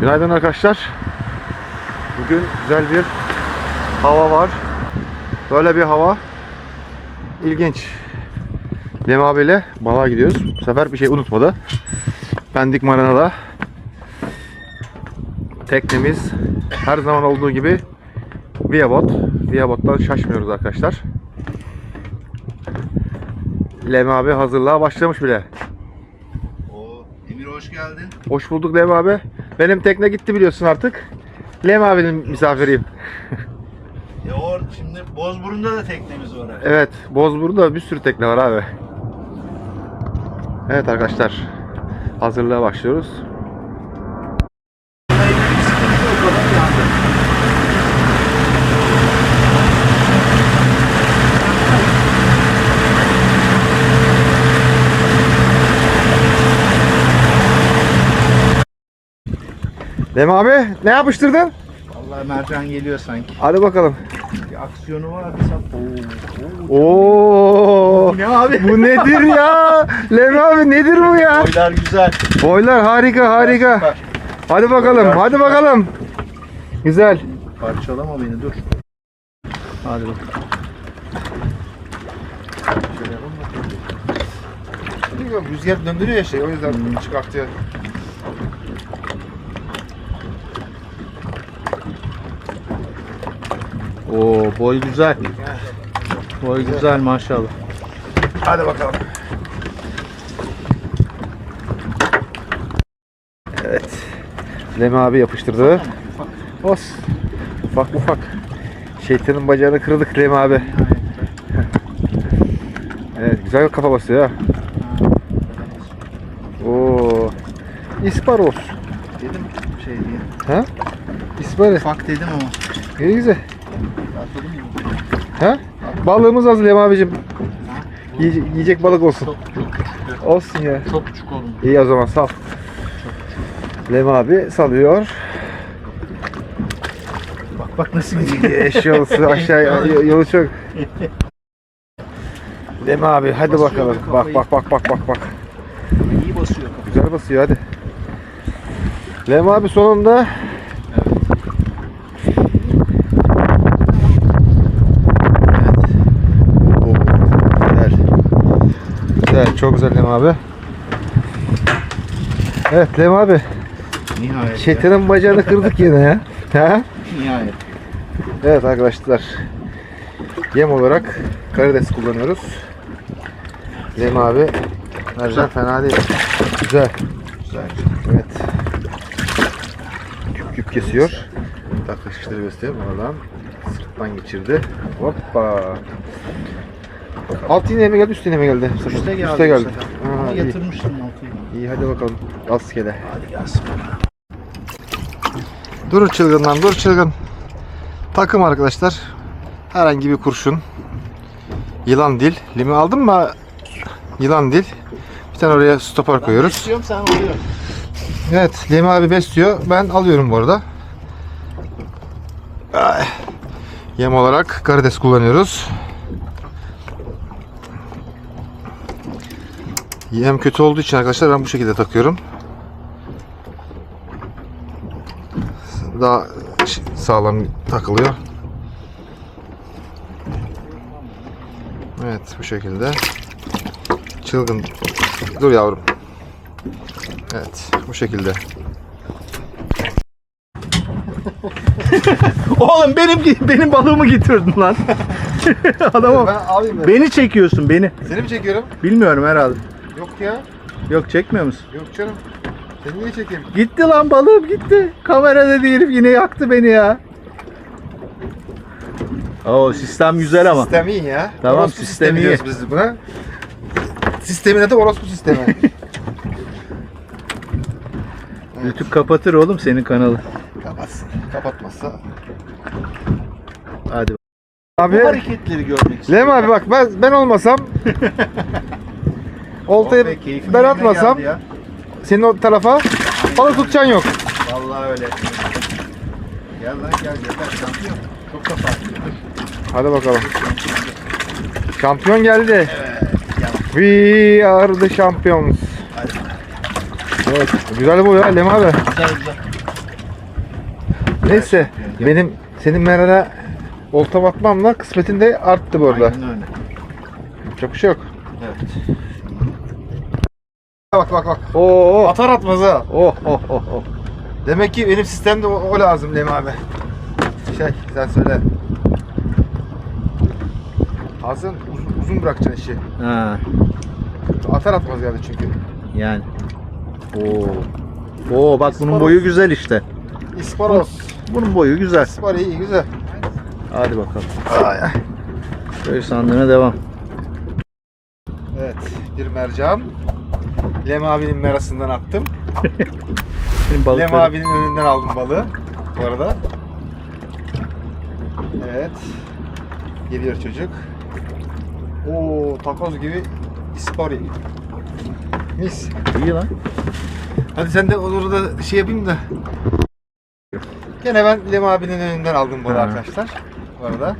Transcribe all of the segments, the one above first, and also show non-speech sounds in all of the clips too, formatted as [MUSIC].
Günaydın arkadaşlar. Bugün güzel bir hava var. Böyle bir hava ilginç. Lem abiyle balığa gidiyoruz. Bu sefer bir şey unutmadı. Pendik Marina'da teknemiz her zaman olduğu gibi Viabot. Viabot'tan şaşmıyoruz arkadaşlar. Lem abi hazırlığa başlamış bile. Oo, Emir hoş geldin. Hoş bulduk Lem abi. Benim tekne gitti biliyorsun artık. Lem abinin misafiriyim. E or şimdi Bozburun'da da teknemiz var. ha. Evet, Bozburun'da bir sürü tekne var abi. Evet arkadaşlar, hazırlığa başlıyoruz. Lem abi, ne yapıştırdın? Vallahi mercan geliyor sanki. Hadi bakalım. Bir aksiyonu var. Oo, oo. Bu ne abi? bu nedir ya? Lem abi nedir bu ya? Boylar güzel. Boylar harika harika. Süper. Hadi bakalım hadi bakalım. Güzel. Parçalama beni dur. Hadi bakalım. Rüzgar döndürüyor ya şey o yüzden çıkartıyor. Oo boy güzel. Boy güzel maşallah. Hadi bakalım. Evet. Lemi abi yapıştırdı. Os. Ufak ufak. Şeytanın bacağını kırdık Lemi abi. [LAUGHS] Evet güzel kafa basıyor ha. Oo. İsparos. Dedim şey diye. Ha? İsparos. Ufak dedim ama. İyi güzel. Ha? Balığımız az Lem abicim. Yiye- yiyecek balık olsun. Çok çok Olsun ya. çok küçük oldu. İyi o zaman sal. Lem abi salıyor. Bak bak nasıl gidiyor. Eşyolusu [LAUGHS] aşağı yolu çok. [LAUGHS] Lem abi hadi Basıyor bakalım. Bak kafayı. bak bak bak bak bak. İyi basıyor. Güzel basıyor hadi. Lem abi sonunda Oo, Güzel. Çok güzel Lem abi. Evet Lem abi, Nihayet. ya. şeytanın bacağını kırdık yine ya. [LAUGHS] Ha? Nihayet. Evet arkadaşlar. Yem olarak karides kullanıyoruz. Lem abi. Mercan fena değil. Güzel. Güzel. Evet. Küp küp kesiyor. Takıştırı göstereyim oradan. Sırttan geçirdi. Hoppa. Alt iğneye mi geldi, üst iğneye mi geldi? Üste geldi. Üste geldi. Ama iyi. Yatırmıştım altıyı. iyi hadi bakalım. Rastgele. Hadi gelsin. Dur çılgından dur çılgın. Takım arkadaşlar. Herhangi bir kurşun. Yılan dil. Limi aldın mı? Yılan dil. Bir tane oraya stopper koyuyoruz. İstiyorum sen alıyorsun. Evet, Lemi abi besliyor. Ben alıyorum bu arada. Ay. Yem olarak karides kullanıyoruz. Yem kötü olduğu için arkadaşlar ben bu şekilde takıyorum. Daha sağlam takılıyor. Evet, bu şekilde. Çılgın. Dur yavrum. Evet, bu şekilde. [LAUGHS] Oğlum benim benim balığımı getirdin lan. [LAUGHS] Adama Ben alayım ben. beni çekiyorsun beni. Seni mi çekiyorum? Bilmiyorum herhalde. Yok ya. Yok çekmiyor musun? Yok canım. Seni niye çekeyim? Gitti lan balığım gitti. Kamerada değilim yine yaktı beni ya. Oo sistem güzel ama. Sistem iyi ya. Tamam, orospu sistem sistemi iyi. diyoruz biz buna. Sistemin adı orospu sistemi. [LAUGHS] YouTube kapatır oğlum senin kanalı. Kapatsın. Kapatmazsa. Hadi. Abi. hareketleri görmek Lem abi bak ben ben olmasam [LAUGHS] Oltayı ben atmasam senin o tarafa balık tutacaksın yok. Vallahi öyle. Gel lan gel yeter şampiyon. Çok kafa atıyor. Hadi bakalım. Şampiyon geldi. gel. We are the champions. Evet, güzel bu ya Lem abi. Güzel güzel. Neyse benim senin merana olta batmamla kısmetin de arttı bu arada. Aynen öyle. Çok bir şey yok. Evet. Bak bak bak. Oo. Atar atmaz ha. Oh oh oh oh. Demek ki benim sistemde o, o lazım Lem abi. Şey sen söyle. Hasan uzun, uzun bırakacaksın işi. Ha. Atar atmaz geldi çünkü. Yani. Oo. Oo bak bunun boyu güzel işte. İsparos. Bunun boyu güzel. İspar iyi güzel. Hadi bakalım. Ay. Köy sandığına devam. Evet bir mercan. Lem abinin merasından attım. [LAUGHS] Lem abinin önünden aldım balığı. Bu arada. Evet. Geliyor çocuk. Oo takoz gibi ispari. Mis. İyi lan. Hadi sen de orada şey yapayım da. Gene ben Lem abinin önünden aldım balığı arkadaşlar. Bu arada.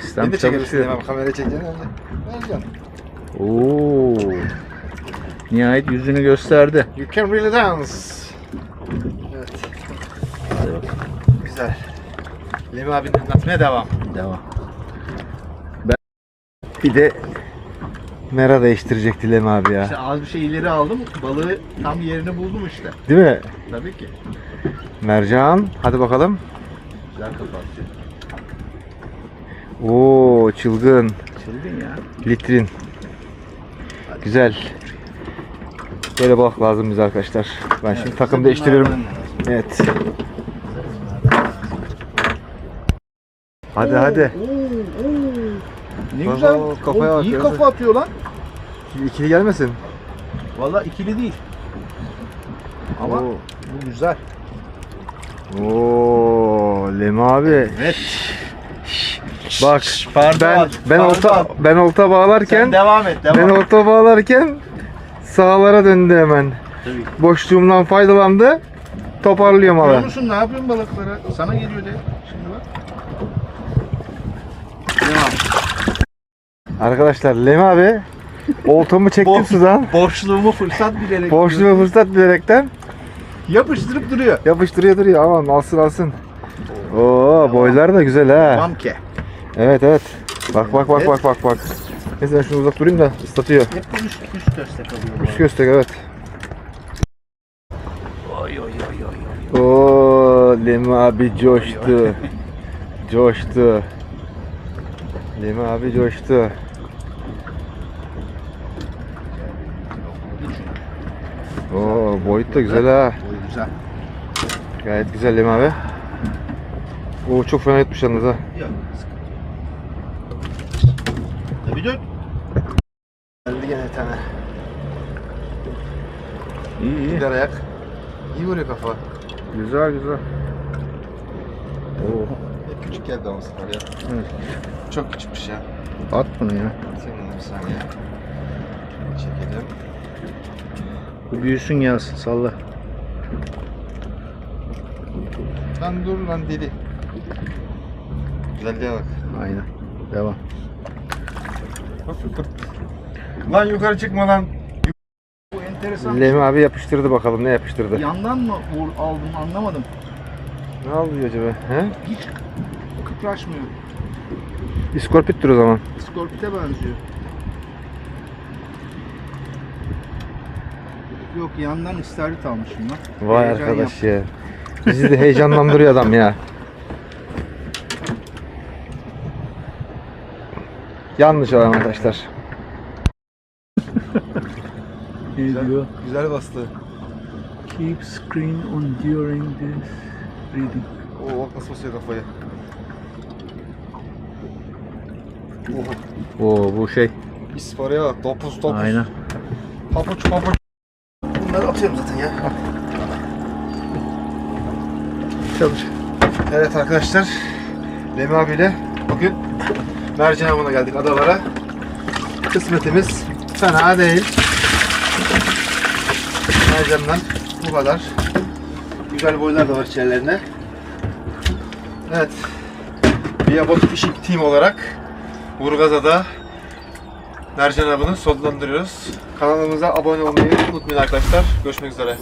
Sistem Beni de çekebilirsin. Lem abi. Kameraya çekeceksin. Mercan. Oo. Nihayet yüzünü gösterdi. You can really dance. Evet. Hadi bakalım. Güzel. Lem abinin anlatmaya devam. Devam. Bir de mera değiştirecekti Lem abi ya. İşte az bir şey ileri aldım. Balığı tam yerini buldum işte. Değil mi? Tabii ki. Mercan. Hadi bakalım. Güzel kapattı. Oo çılgın. Çılgın ya. Litrin. Güzel. Böyle balık lazım bize arkadaşlar. Ben şimdi takım değiştiriyorum. Evet. Hadi hadi. Ne Bak, güzel. kafaya bak iyi kafa atıyor lan. Şimdi ikili gelmesin. Valla ikili değil. Ama Oo. bu güzel. Oo, Lem abi. Evet. Bak pardon, ben ben pardon. olta ben olta bağlarken Sen devam et. Devam ben olta bağlarken sahalara döndü hemen. Tabii. Boşluğumdan faydalandı. Toparlıyorum Görüyor hala. musun ne yapıyorsun balıklara? Sana geliyor de. Şimdi bak. Devam. Arkadaşlar Lem abi oltamı çektim Bo- sudan. Boşluğumu fırsat bilerek. Boşluğu fırsat bilerekten Yapıştırıp duruyor. yapıştırıyor duruyor. Aman alsın alsın. Oo boylar da güzel ha. Ki. Evet evet. Bak bak bak bak bak bak. Neyse ben şunu uzak durayım da ıslatıyor. Hep bu üst, üst köste kalıyor. Üst göstek evet. Oy oy oy oy. Oo Lemi abi coştu. coştu. Lemi abi coştu. Oo boyut da güzel ha. Boyu güzel. Gayet güzel Lemi abi. Oo çok fena yutmuş yalnız ha. Yok. Bir dön. Geldi gene tane. İyi iyi. Gider ayak. İyi vuruyor kafa. Güzel güzel. Oo. Hep küçük geldi ama sefer ya. Evet. Çok küçükmüş ya. At bunu ya. Bunu bir saniye. Çekelim. Bu büyüsün gelsin salla. Lan dur lan deli. Güzelliğe bak. Aynen. Devam. Bak fırt. Lan yukarı çıkma lan. Bu enteresan. Lemi abi yapıştırdı bakalım ne yapıştırdı. Yandan mı vur, aldım anlamadım. Ne alıyor acaba? He? Hiç kıpraşmıyor. İskorpittir o zaman. Skorpite benziyor. Yok yandan istavrit almışım lan. Vay Heyecan arkadaş ya. Bizi de heyecanlandırıyor adam ya. Yanlış olan arkadaşlar. Ne diyor? Güzel bastı. Keep screen on during this reading. Oo bak nasıl basıyor kafayı. Oo, Oo bu şey. isparaya bak. Topuz topuz. Aynen. Papuç papuç. Bunları atıyorum zaten ya. Çalış. Evet arkadaşlar. Lemi abiyle bugün mercan avına geldik adalara. Kısmetimiz fena değil. Mercandan bu kadar. Güzel boylar da var içerilerinde. Evet. Biyabot Fishing Team olarak Burgazada mercan avını sonlandırıyoruz. Kanalımıza abone olmayı unutmayın arkadaşlar. Görüşmek üzere.